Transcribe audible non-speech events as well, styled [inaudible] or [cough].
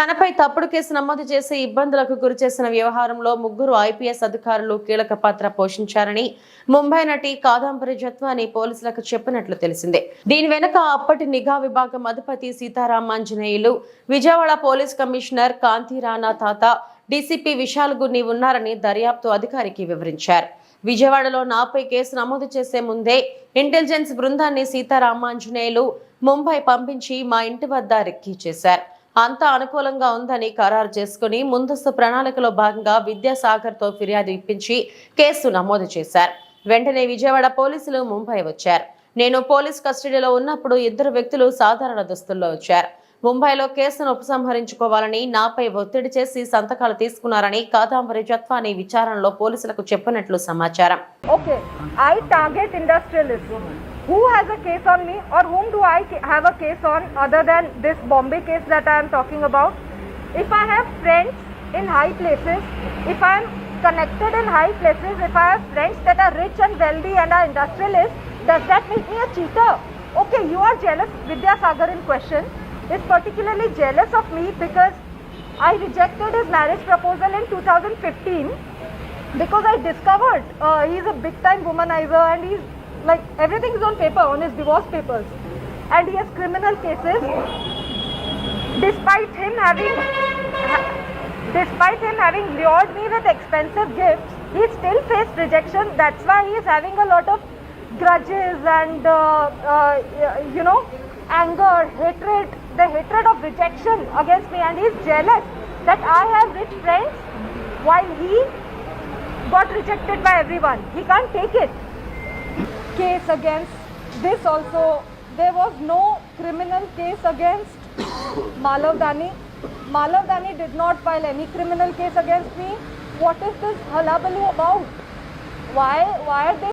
తనపై తప్పుడు కేసు నమోదు చేసి ఇబ్బందులకు గురి చేసిన వ్యవహారంలో ముగ్గురు ఐపీఎస్ అధికారులు కీలక పాత్ర పోషించారని ముంబై నటి కాదంబరి జత్వాని పోలీసులకు చెప్పినట్లు తెలిసిందే. దీని వెనుక అప్పటి నిఘా విభాగం అధిపతి Sitaramanjaneyulu Vijayawada police commissioner Kanthi Rana Tata DCP Vishal Gunni ఉన్నారని దర్యాప్తు అధికారికి వివరించారు. విజయవాడలో నాపై కేసు నమోదు చేసే ముందే ఇంటెలిజెన్స్ బృందాన్ని సీతారామాంజనేయులు ముంబై పంపించి మా ఇంటి వద్ద రెక్కీ చేశారు. అంతా అనుకూలంగా ఉందని ఖరారు చేసుకుని ముందస్తు ప్రణాళికలో భాగంగా విద్యాసాగర్తో ఫిర్యాదు ఇప్పించి కేసు నమోదు చేశారు. వెంటనే విజయవాడ పోలీసులు ముంబై వచ్చారు. నేను పోలీస్ కస్టడీలో ఉన్నప్పుడు ఇద్దరు వ్యక్తులు సాధారణ దుస్తుల్లో వచ్చారు. ముంబైలో కేసును ఉపసంహరించుకోవాలని నాపై ఒత్తిడి చేసి సంతకాలు తీసుకున్నారని కాదాంబరి జత్వాని విచారణలో పోలీసులకు చెప్పినట్లు సమాచారం. Okay I target industrialists. Who has a case on me or whom do I have a case on other than this Bombay case that I am talking about? If I have friends in high places, if I am connected in high places, if I have friends that are rich and wealthy and are industrialists, does that make me a cheater? Okay, you are jealous. Vidya Sagar in question is particularly jealous of me because I rejected his marriage proposal in 2015 because I discovered uh, he's a big time womanizer and he's like everything is on paper on his divorce papers and he has criminal cases despite him having ha- despite him having lured me with expensive gifts he still faced rejection that's why he is having a lot of grudges and uh, uh, you know anger hatred the hatred of rejection against me and he is jealous that I have rich friends while he got rejected by everyone. He can't take it. Case against this also, there was no criminal case against [coughs] Malav Dani. Malav Dani did not file any criminal case against me. What is this halabaloo about? Why, why are they